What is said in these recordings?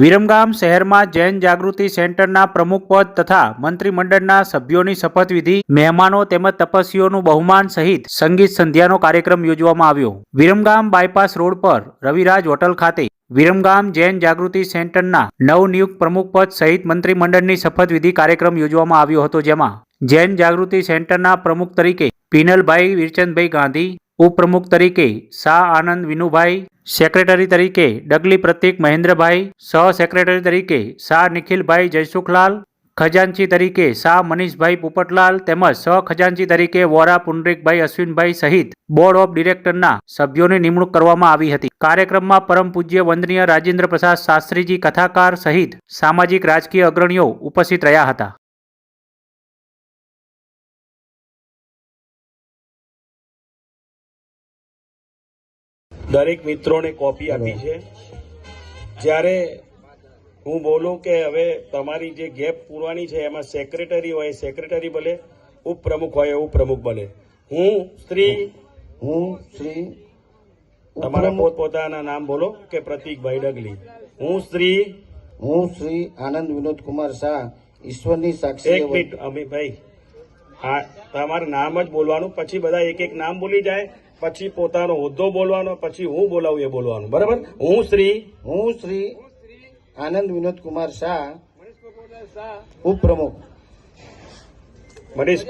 વિરમગામ શહેરમાં જૈન જાગૃતિ સેન્ટરના પ્રમુખ પદ તથા મંત્રીમંડળના સભ્યોની શપથવિધિ, મહેમાનો તેમજ તપસ્વીઓનું બહુમાન સહિત સંગીત સંધ્યાનો કાર્યક્રમ યોજવામાં આવ્યો. વિરમગામ બાયપાસ રોડ પર રવિરાજ હોટલ ખાતે વિરમગામ જૈન જાગૃતિ સેન્ટરના નવનિયુક્ત પ્રમુખ પદ સહિત મંત્રીમંડળની શપથવિધિ કાર્યક્રમ યોજવામાં આવ્યો હતો, જેમાં જૈન જાગૃતિ સેન્ટરના પ્રમુખ તરીકે પિનલભાઈ વીરચંદભાઈ ગાંધી ઉપપ્રમુખ તરીકે શાહ આનંદ વિનુભાઈ, સેક્રેટરી તરીકે ડગલી પ્રતીક મહેન્દ્રભાઈ, સહ સેક્રેટરી તરીકે શાહ નિખિલભાઈ જયસુખલાલ, ખજાનચી તરીકે શાહ મનીષભાઈ પોપટલાલ તેમજ સહ ખજાનચી તરીકે વોરા પુંડરીકભાઈ અશ્વિનભાઈ સહિત બોર્ડ ઓફ ડિરેક્ટરના સભ્યોની નિમણૂક કરવામાં આવી હતી. કાર્યક્રમમાં પરમ પૂજ્ય વંદનીય રાજેન્દ્ર પ્રસાદ શાસ્ત્રીજી કથાકાર સહિત સામાજિક રાજકીય અગ્રણીઓ ઉપસ્થિત રહ્યા હતા. દરેક મિત્રોને કોપી આપી છે. જ્યારે હું બોલું કે હવે તમારી જે ગેપ પૂરવાની છે એમાં સેક્રેટરી હોય સેક્રેટરી ભલે ઉપપ્રમુખ હોય ઉપપ્રમુખ ભલે હું શ્રી હું શ્રી તમારા પોતપોતાના નામ બોલો કે પ્રતિકભાઈ ડગલી હું શ્રી હું શ્રી આનંદ વિનોદ કુમાર શાહ ઈશ્વરની એક સાક્ષી મિનિટ અમિતભાઈ. હા તમારું નામ જ બોલવાનું પછી બધા એક એક નામ બોલી જાય. પછી પોતાનો હોદ્દો બોલવાનો પછી હું બોલાવું એ બોલવાનું. બરાબર? હું શ્રી હું શ્રી આનંદ વિનોદ કુમાર શાહ ઉપપ્રમુખ. મનીષ.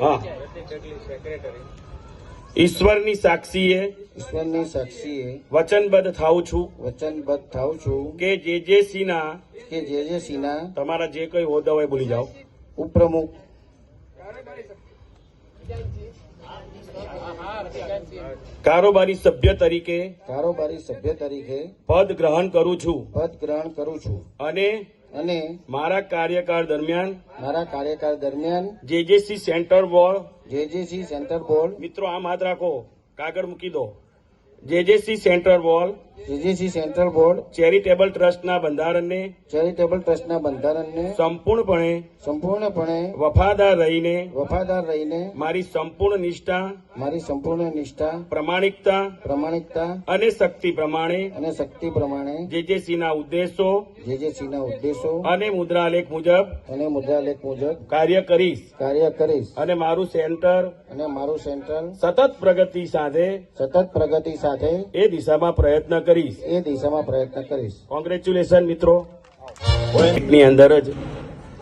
હા. ઈશ્વરની સાક્ષીએ ઈશ્વરની સાક્ષીએ વચનબદ્ધ થાઉં છું. વચનબદ્ધ થાઉં છું. કે જે જે સિંહના કે જે જે સિંહના તમારા જે કોઈ હોદ્દા હોય ભૂલી જાઓ. ઉપપ્રમુખ. કારોબારી સભ્ય તરીકે કારોબારી સભ્ય તરીકે પદ ગ્રહણ કરું છું. પદ ગ્રહણ કરું છું. અને અને મારા કાર્યકાળ દરમિયાન મારા કાર્યકાળ દરમિયાન JJC centre board JJC centre board મિત્રો આમ હાથ રાખો કાગળ મૂકી દો. JJC centre board JJC central board charitable ટ્રસ્ટના બંધારણને ચેરિટેબલ ટ્રસ્ટના બંધારણને સંપૂર્ણપણે સંપૂર્ણપણે વફાદાર રહીને વફાદાર રહીને મારી સંપૂર્ણ નિષ્ઠા મારી સંપૂર્ણ નિષ્ઠા પ્રમાણિકતા પ્રમાણિકતા અને શક્તિ પ્રમાણે અને શક્તિ પ્રમાણે જેજેસીના ઉદ્દેશો જેજેસીના ઉદ્દેશો અને મુદ્રાલેખ મુજબ અને મુદ્રાલેખ મુજબ કાર્ય કરીશ. કાર્ય કરીશ. અને મારું સેન્ટર અને મારું સેન્ટર સતત પ્રગતિ સાથે સતત પ્રગતિ સાથે એ દિશામાં પ્રયત્ન કરીશ. એ દિશામાં પ્રયત્ન કરીશ. કોંગ્રેચ્યુલેશન મિત્રો. ની અંદર જ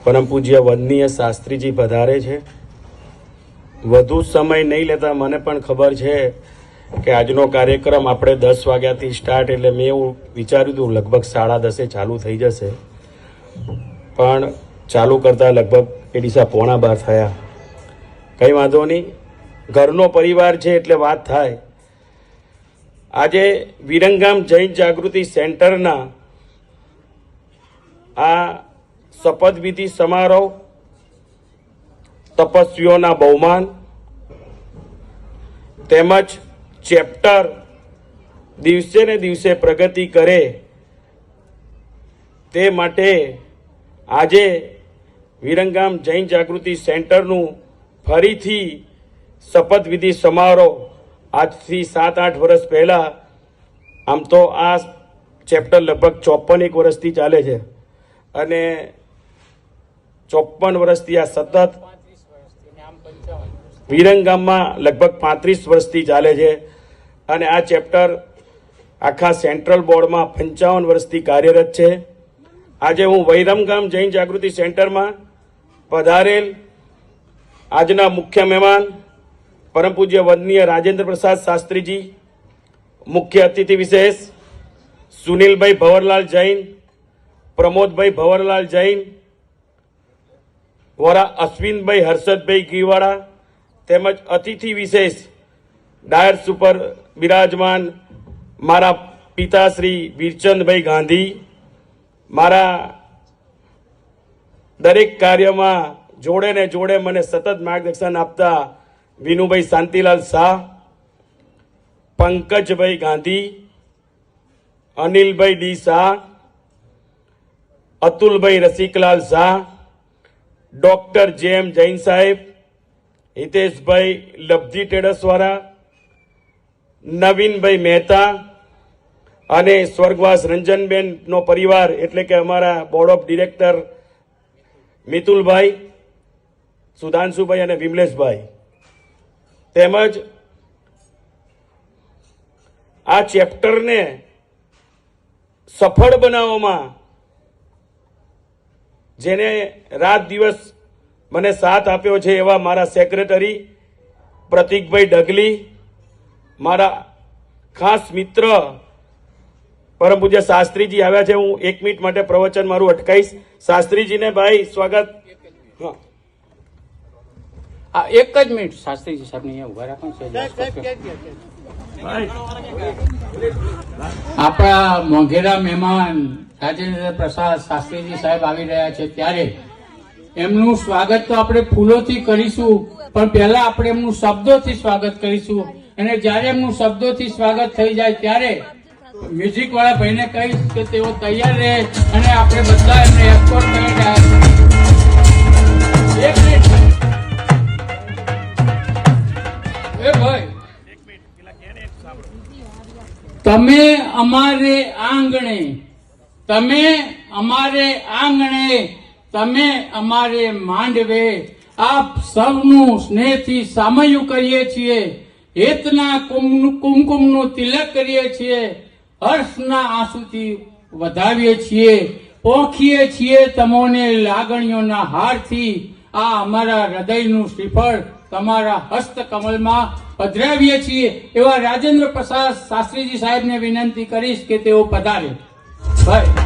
પરમ પૂજ્ય વંદનીય શાસ્ત્રીજી પધારે છે. વધુ સમય નહીં લેતા મને પણ ખબર છે કે આજનો કાર્યક્રમ આપણે દસ વાગ્યાથી સ્ટાર્ટ એટલે મેં એવું વિચાર્યું હતું લગભગ સાડા દસે ચાલુ થઈ જશે. પણ ચાલુ કરતાં લગભગ એ દિશા પોણા બાર થયા. કંઈ વાંધો નહીં. ઘરનો પરિવાર છે એટલે વાત થાય. આજે વિરંગામ જૈન જાગૃતિ સેન્ટરના આ શપથવિધિ સમારોહ તપસ્વીઓના બહુમાન તેમજ ચેપ્ટર દિવસે ને દિવસે પ્રગતિ કરે તે માટે આજે વિરંગામ જૈન જાગૃતિ સેન્ટરનું ફરીથી શપથવિધિ સમારોહ આજથી સાત આઠ વર્ષ પહેલાં આમ તો આ ચેપ્ટર લગભગ ચોપન એક વર્ષથી ચાલે છે. અને ચોપન વર્ષથી આ સતત વિરંગામમાં લગભગ પાંત્રીસ વર્ષથી ચાલે છે. અને આ ચેપ્ટર આખા સેન્ટ્રલ બોર્ડમાં પંચાવન વર્ષથી કાર્યરત છે. આજે હું વૈરમગામ જૈન જાગૃતિ સેન્ટરમાં પધારેલ આજના મુખ્ય મહેમાન પરમ પૂજ્ય વંદનીય રાજેન્દ્ર પ્રસાદ શાસ્ત્રીજી, મુખ્ય અતિથિ વિશેષ સુનિલભાઈ ભવરલાલ જૈન, પ્રમોદભાઈ ભવરલાલ જૈન વરા અશ્વિનભાઈ હર્ષદભાઈ ગીવાળા તેમજ અતિથિ વિશેષ ડાયર સુપર બિરાજમાન મારા પિતાશ્રી વીરચંદભાઈ ગાંધી, મારા દરેક કાર્યમાં જોડે ને જોડે મને સતત માર્ગદર્શન આપતા Vinubhai Shantilal Shah, Pankajbhai Gandhi, Anilbhai D Shah, Atulbhai Rasiklal Shah, doctor J M Jain સાહેબ, હિતેશભાઈ લબ્ધી ટેડસવાળા, નવીનભાઈ મહેતા અને સ્વર્ગવાસ રંજનબેનનો પરિવાર એટલે કે અમારા board of director Mitulbhai, Sudhanshubhai અને વિમલેશભાઈ. તેમજ આ ચેપ્ટરને સફળ બનાવવામાં જેને રાત દિવસ મને સાથ આપ્યો છે એવા મારા સેક્રેટરી પ્રતિકભાઈ ડગલી, મારા ખાસ મિત્ર પરમ પૂજ્ય શાસ્ત્રીજી આવ્યા છે. હું એક મિનિટ માટે પ્રવચન મારું અટકાઈશ. શાસ્ત્રીજીને ભાઈ સ્વાગત. આ એક જ મિનિટ શાસ્ત્રીજી સાહેબ અહીંયા ઊભા રાખો આપણા મોઘેરા મહેમાન રાજેન્દ્ર પ્રસાદ શાસ્ત્રીજી સાહેબ આવી રહ્યા છે ત્યારે. એમનું સ્વાગત તો આપણે ફૂલોથી કરીશું પણ પહેલા આપણે એમનું શબ્દોથી સ્વાગત કરીશું. અને જ્યારે એમનું શબ્દોથી સ્વાગત થઈ જાય ત્યારે મ્યુઝિક વાળા ભાઈને કહીશ કે તેઓ તૈયાર રહે અને આપણે બધા એમને એસ્કોર્ટ કરી રહ્યા તમે અમારે આંગણે, તમે અમારે આંગણે, તમે અમારે માંડવે. આપ સૌનું સ્નેહથી સામયું કરીએ છીએ, હેતના કુમનું- કુમકુમનું તિલક કરીએ છીએ, હર્ષના આંસુથી વધાવીએ છીએ ઓખીએ છીએ તમોને લાગણીઓના હારથી. આ અમારા હૃદયનું શ્રીફળ તમારા હસ્તકમલમાં પધરાવીએ છીએ એવા રાજેન્દ્ર પ્રસાદ શાસ્ત્રીજી સાહેબને વિનંતી કરીશ કે તેઓ પધારે. ભાઈ.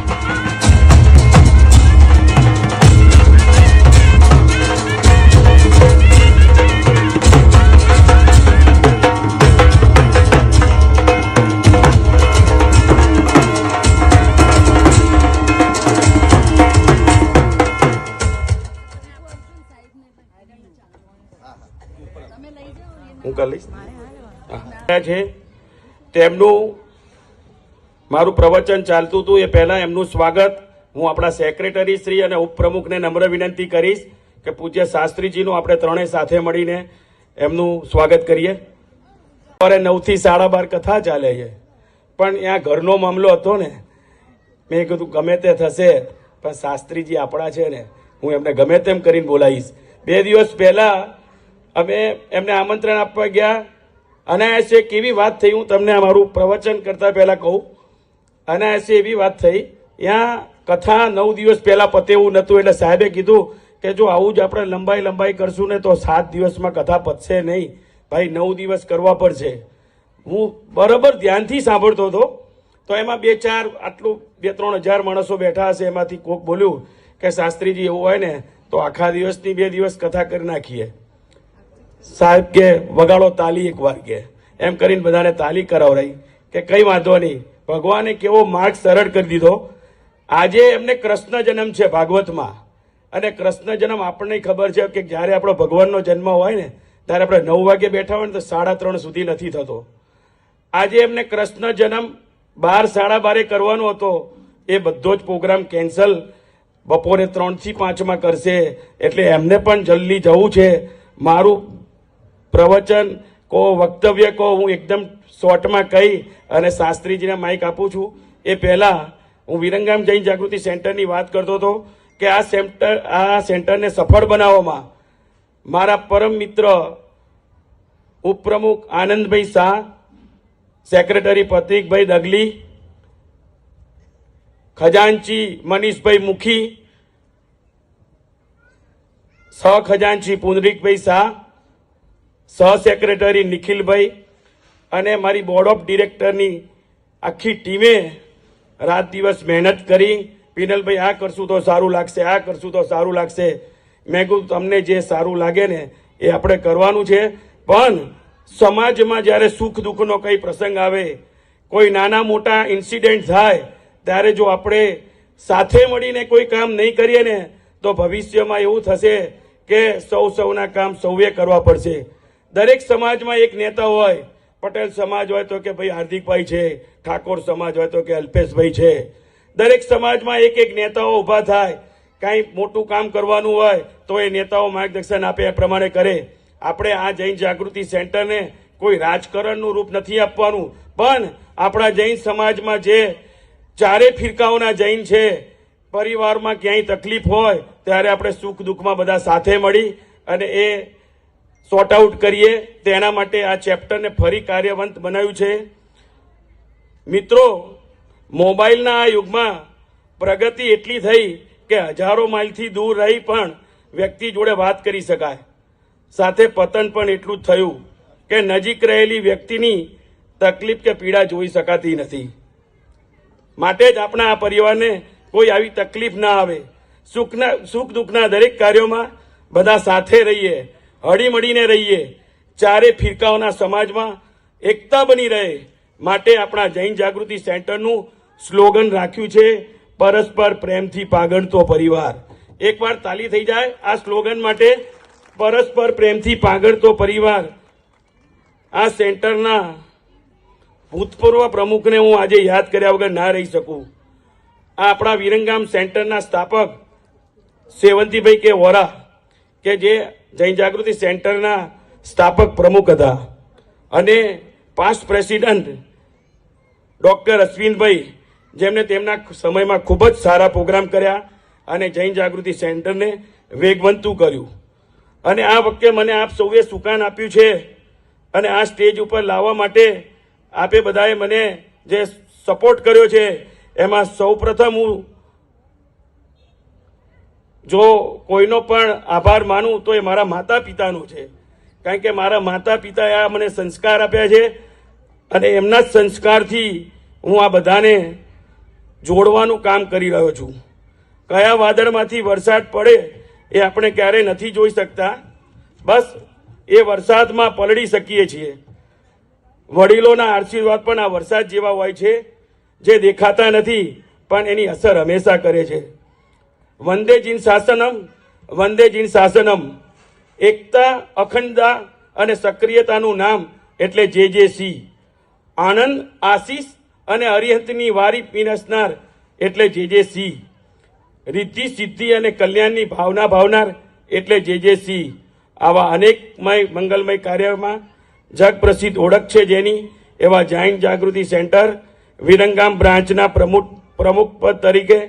કરી લઈશ. છે. તેમનું મારું પ્રવચન ચાલતું હતું એ પહેલાં એમનું સ્વાગત હું આપણા સેક્રેટરી શ્રી અને ઉપપ્રમુખને નમ્ર વિનંતી કરીશ કે પૂજ્ય શાસ્ત્રીજીનું આપણે ત્રણેય સાથે મળીને એમનું સ્વાગત કરીએ. સવારે નવથી સાડા બાર કથા ચાલે છે. પણ ત્યાં ઘરનો મામલો હતો ને, મેં કીધું ગમે તે થશે, પણ શાસ્ત્રીજી આપણા છે ને, હું એમને ગમે તેમ કરીને બોલાવીશ. બે દિવસ પહેલા અમે એમને આમંત્રણ આપવા ગયા. અનાયાસે કેવી વાત થઈ, હું તમને અમારું પ્રવચન કરતા પહેલાં કહું. અનાયાસે એવી વાત થઈ, ત્યાં કથા નવ દિવસ પહેલાં પતે એવું નહોતું, એટલે સાહેબે કીધું કે જો આવું જ આપણે લંબાઈ લંબાઈ કરશું ને તો સાત દિવસમાં કથા પતશે નહીં. ભાઈ, નવ દિવસ કરવા પડશે. હું બરાબર ધ્યાનથી સાંભળતો હતો. તો એમાં બે ચાર આટલું, બે ત્રણ હજાર માણસો બેઠા હશે, એમાંથી કોક બોલ્યું કે શાસ્ત્રીજી એવું હોય ને, તો આખા દિવસની બે દિવસ કથા કરી નાખીએ. સાહેબ કે વગાડો તાલી એક કે. એમ કરીને બધાને તાલી કરાવરાઈ કે કંઈ વાંધો નહીં. ભગવાને કેવો માર્ગ સરળ કરી દીધો. આજે એમને કૃષ્ણ જન્મ છે ભાગવતમાં. અને કૃષ્ણ જન્મ આપણને ખબર છે કે જ્યારે આપણો ભગવાનનો જન્મ હોય ને, ત્યારે આપણે નવ વાગે બેઠા હોય ને તો સાડા ત્રણ સુધી નથી થતો. આજે એમને કૃષ્ણ જન્મ બાર, સાડા બારે કરવાનો હતો. એ બધો જ પ્રોગ્રામ કેન્સલ. બપોરે ત્રણથી પાંચમાં કરશે. એટલે એમને પણ જલ્દી જવું છે. મારું પ્રવચન, કો વક્તવ્ય કહો હું એકદમ શોર્ટમાં કહી અને શાસ્ત્રીજીને માઇક આપું છું. એ પહેલાં હું વિરંગામ જૈન જાગૃતિ સેન્ટરની વાત કરતો હતો કે આ સેન્ટર, આ સેન્ટરને સફળ બનાવવામાં મારા પરમ મિત્ર ઉપપ્રમુખ આનંદભાઈ શાહ સેક્રેટરી પ્રતિકભાઈ દગલી, ખજાનચી મનીષભાઈ મુખી સહ ખજાનચી પુનરીકભાઈ શાહ સહ સેક્રેટરી નિખિલભાઈ અને મારી બોર્ડ ઓફ ડિરેક્ટરની આખી ટીમે રાત દિવસ મહેનત કરી. પિનલભાઈ, આ કરશું તો સારું લાગશે, આ કરશું તો સારું લાગશે. મેં કહું તમને જે સારું લાગે ને એ આપણે કરવાનું છે. પણ સમાજમાં જ્યારે સુખ દુઃખનો કંઈ પ્રસંગ આવે, કોઈ નાના મોટા ઇન્સિડન્ટ થાય, ત્યારે જો આપણે સાથે મળીને કોઈ કામ નહીં કરીએ ને, તો ભવિષ્યમાં એવું થશે કે સૌ સૌના કામ સૌએ કરવા પડશે. દરેક સમાજમાં એક નેતા હોય, પટેલ સમાજ હોય તો કે ભાઈ હાર્દિકભાઈ છે, ઠાકોર સમાજ હોય તો કે અલ્પેશભાઈ છે. દરેક સમાજમાં એક એક નેતાઓ ઊભા થાય, કાંઈ મોટું કામ કરવાનું હોય તો એ નેતાઓ માર્ગદર્શન આપે એ પ્રમાણે કરે. આપણે આ જૈન જાગૃતિ સેન્ટરને કોઈ રાજકારણનું રૂપ નથી આપવાનું, પણ આપણા જૈન સમાજમાં જે ચારે ફિરકાઓના જૈન છે, પરિવારમાં ક્યાંય તકલીફ હોય, ત્યારે આપણે સુખ દુઃખમાં બધા સાથે મળી અને એ સોર્ટ આઉટ કરીએ તેના માટે આ ચેપ્ટરને ફરી કાર્યવંત બનાવ્યું છે. મિત્રો, મોબાઈલના આ યુગમાં પ્રગતિ એટલી થઈ કે હજારો માઇલથી દૂર રહી પણ વ્યક્તિ જોડે વાત કરી શકાય. સાથે પતન પણ એટલું થયું કે નજીક રહેલી વ્યક્તિની તકલીફ કે પીડા જોઈ શકાતી નથી. માટે જ આપણા આ પરિવારને કોઈ આવી તકલીફ ના આવે. સુખના, સુખ દુઃખના દરેક કાર્યોમાં બધા સાથે રહીએ. હળીમળીને રહીએ. ચારે ફિરકાઓના સમાજમાં એકતા બની રહે માટે આપણા જૈન જાગૃતિ સેન્ટરનું સ્લોગન રાખ્યું છે, પરસ્પર પ્રેમથી પાગણતો પરિવાર. એકવાર તાલી થઈ જાય આ સ્લોગન માટે, પરસ્પર પ્રેમથી પાગણતો પરિવાર. આ સેન્ટરના ભૂતપૂર્વ પ્રમુખને હું આજે યાદ કર્યા વગર ના રહી શકું. આ આપણા વિરંગામ સેન્ટરના સ્થાપક સેવંતીભાઈ કે વોરા, કે જે જૈન જાગૃતિ સેન્ટરના સ્થાપક પ્રમુખ હતા. અને પાસ્ટ પ્રેસિડન્ટ ડૉક્ટર અશ્વિનભાઈ જેમણે તેમના સમયમાં ખૂબ જ સારા પ્રોગ્રામ કર્યા અને જૈન જાગૃતિ સેન્ટરને વેગવંતું કર્યું. અને આ વખતે મને આપ સૌએ સુકાન આપ્યું છે અને આ સ્ટેજ ઉપર લાવવા માટે આપે બધાએ મને જે સપોર્ટ કર્યો છે, એમાં સૌપ્રથમ હું જો કોઈનો પણ આભાર માનું તો એ મારા માતા પિતાનો છે. કારણ કે મારા માતા પિતાએ આ મને સંસ્કાર આપ્યા છે અને એમના જ સંસ્કારથી હું આ બધાને જોડવાનું કામ કરી રહ્યો છું. કયા વાદળમાંથી વરસાદ પડે એ આપણે ક્યારેય નથી જોઈ શકતા. બસ એ વરસાદમાં પલળી શકીએ છીએ. વડીલોના આશીર્વાદ પણ આ વરસાદ જેવા હોય છે, જે દેખાતા નથી, પણ એની અસર હંમેશા કરે છે. વંદે જીન શાસનમ, વંદે જીન શાસનમ. એકતા, અખંડતા અને સક્રિયતાનું નામ એટલે જે જે સી. આનંદ, આશીષ અને અરિહંતની વારી પીરસનાર એટલે જે જે સી. રિદ્ધિ, સિદ્ધિ અને કલ્યાણની ભાવના ભાવનાર એટલે જે જે સી. આવા અનેકમય મંગલમય કાર્યમાં જગ પ્રસિદ્ધ ઓળખ છે જેની, એવા જૈન જાગૃતિ સેન્ટર, વિરંગામ બ્રાન્ચના પ્રમુખ પ્રમુખ પદ તરીકે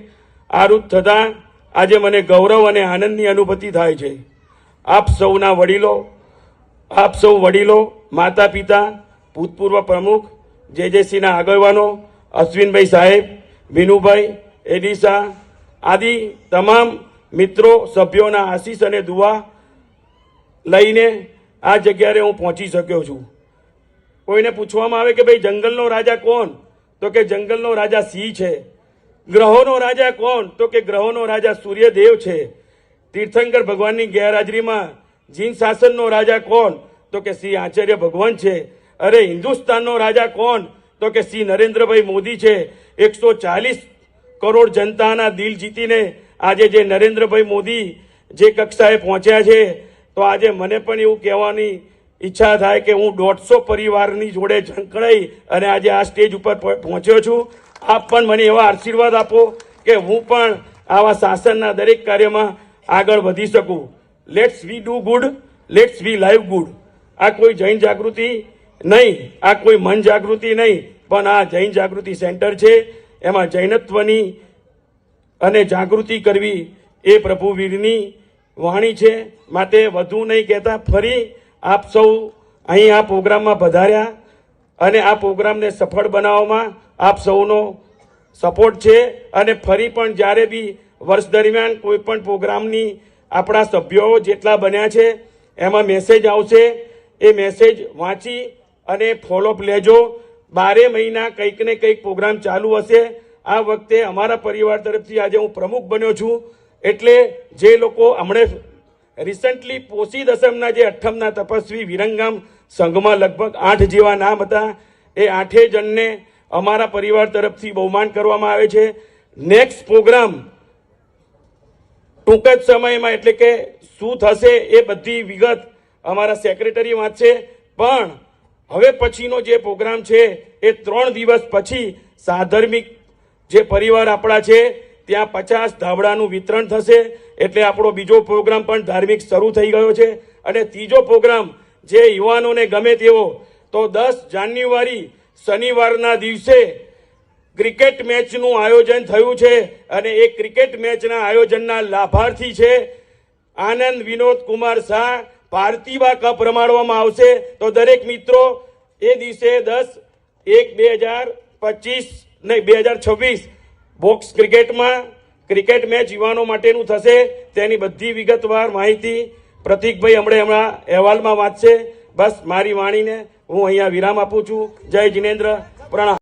આરૂઢ થતાં આજે મને ગૌરવ અને આનંદની અનુભૂતિ થાય છે. આપ સૌના વડીલો, આપ સૌ વડીલો માતા પિતા ભૂતપૂર્વ પ્રમુખ, જેજેસીના આગેવાનો, અશ્વિનભાઈ સાહેબ, વિનુભાઈ, એડિસા આદિ તમામ મિત્રો, સભ્યોના આશીષ અને દુઆ લઈને આ જગ્યાએ હું પહોંચી શક્યો છું. કોઈને પૂછવામાં આવે કે ભાઈ જંગલનો રાજા કોણ? તો કે જંગલનો રાજા સિંહ છે. ગ્રહોનો રાજા કોણ? તો કે ગ્રહોનો રાજા સૂર્યદેવ છે. તીર્થંકર ભગવાનની ગેરહાજરીમાં જીન શાસનનો રાજા કોણ? તો કે શ્રી આચાર્ય ભગવાન છે. અરે હિન્દુસ્તાનનો રાજા કોણ? તો કે શ્રી નરેન્દ્રભાઈ મોદી છે. એકસો ચાલીસ કરોડ જનતાના દિલ જીતીને આજે જે નરેન્દ્રભાઈ મોદી જે કક્ષાએ પહોંચ્યા છે, તો આજે મને પણ એવું કહેવાની ઈચ્છા થાય કે હું દોઢસો પરિવારની જોડે ઝંકળાઈ અને આજે આ સ્ટેજ ઉપર પહ- પહોંચ્યો છું. આપ પણ મને એવા આશીર્વાદ આપો કે હું પણ આવા શાસનના દરેક કાર્યમાં આગળ વધી શકું. Let's we do good let's we live good આ કોઈ જૈન જાગૃતિ નહીં, આ કોઈ મન જાગૃતિ નહીં, પણ આ જૈન જાગૃતિ સેન્ટર છે. એમાં જૈનત્વની અને જાગૃતિ કરવી એ પ્રભુ વીરની વાણી છે. માટે વધુ નહીં કહેતા, ફરી આપ સૌ અહીં આ પ્રોગ્રામમાં વધાર્યા અને આ પ્રોગ્રામને સફળ બનાવવામાં આપ સૌનો સપોર્ટ છે અને ફરી પણ જ્યારે બી વર્ષ દરમિયાન કોઈ પણ પ્રોગ્રામની આપણા સભ્યો જેટલા બન્યા છે, એમાં મેસેજ આવશે. એ મેસેજ વાંચી અને ફોલોઅપ લેજો. બારે મહિના કંઈક ને કંઈક પ્રોગ્રામ ચાલુ હશે. આ વખતે અમારા પરિવાર તરફથી આજે હું પ્રમુખ બન્યો છું. એટલે જે લોકો હમણે રિસન્ટલી પોસી દસમના જે અઠ્ઠમના તપસ્વી વિરંગામ સંઘમાં લગભગ આઠ જેવા નામ હતા, એ આઠે જણને અમારા પરિવાર તરફથી બહુમાન કરવામાં આવે છે. નેક્સ્ટ પ્રોગ્રામ ટૂંક જ સમયમાં, એટલે કે શું થશે એ બધી વિગત અમારા સેક્રેટરી વાંચશે. પણ હવે પછીનો જે પ્રોગ્રામ છે, એ ત્રણ દિવસ પછી સાધર્મિક જે પરિવાર આપણા છે, ત્યાં પચાસ ધાબળાનું વિતરણ થશે. એટલે આપણો બીજો પ્રોગ્રામ પણ ધાર્મિક શરૂ થઈ ગયો છે. અને ત્રીજો પ્રોગ્રામ જે યુવાનોને ગમે તેવો, તો દસ જાન્યુઆરી શનિવારના દિવસે ક્રિકેટ મેચનું આયોજન થયું છે અને એ ક્રિકેટ મેચના આયોજનના લાભાર્થી છે આનંદ વિનોદ કુમાર શાહ. પાર્થિવા કપ રમાડવામાં આવશે. તો દરેક મિત્રો, એ દિવસે દસ એક બે હજાર પચીસ નહીં, બે હજાર છવ્વીસ બોક્સ ક્રિકેટમાં ક્રિકેટ મેચ યુવાનો માટેનું થશે. તેની બધી વિગતવાર માહિતી પ્રતિકભાઈ હમણાં હમણાં અહેવાલમાં વાંચશે. બસ મારી વાણીને હું અહીંયા વિરામ આપું છું. જય જિનેન્દ્ર. પ્રણામ